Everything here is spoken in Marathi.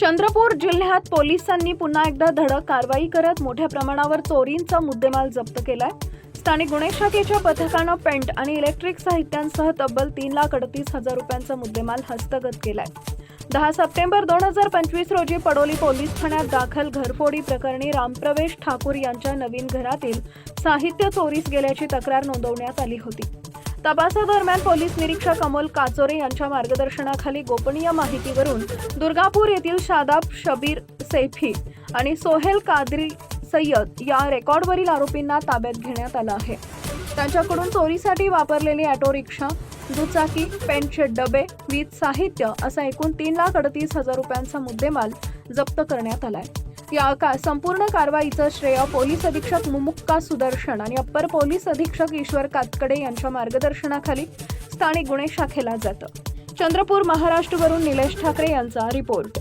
चंद्रपूर जिल्ह्यात पोलिसांनी पुन्हा एकदा धडक कारवाई करत मोठ्या प्रमाणावर चोरींचा मुद्देमाल जप्त केलाय. स्थानिक गुन्हे शाखेच्या पथकानं पेंट आणि इलेक्ट्रिक साहित्यांसह तब्बल तीन लाख अडतीस हजार रुपयांचा मुद्देमाल हस्तगत केलाय. दहा सप्टेंबर दोन हजार पंचवीस रोजी पडोली पोलीस ठाण्यात दाखल घरफोडी प्रकरणी रामप्रवेश ठाकूर यांच्या नवीन घरातील साहित्य चोरीस गेल्याची तक्रार नोंदवण्यात आली होती. तपासादरम्यान पोलीस निरीक्षक अमोल काचोरे यांच्या मार्गदर्शनाखाली गोपनीय माहितीवरून दुर्गापूर येथील शादाब शबीर सैफी आणि सोहेल कादरी सय्यद या रेकॉर्डवरील आरोपींना ताब्यात घेण्यात आलं आहे. त्यांच्याकडून चोरीसाठी वापरलेली ऑटो रिक्षा दुचाकी पेंटचे डबे वीज साहित्य असा एकूण तीन लाख अडतीस हजार रुपयांचा मुद्देमाल जप्त करण्यात आलाय. या का संपूर्ण कारवाईचं श्रेय पोलीस अधीक्षक मुमुक्का सुदर्शन आणि अप्पर पोलीस अधीक्षक ईश्वर कातकडे यांच्या मार्गदर्शनाखाली स्थानिक गुन्हे शाखेला जातं. चंद्रपूर महाराष्ट्रवरून निलेश ठाकरे यांचा रिपोर्ट.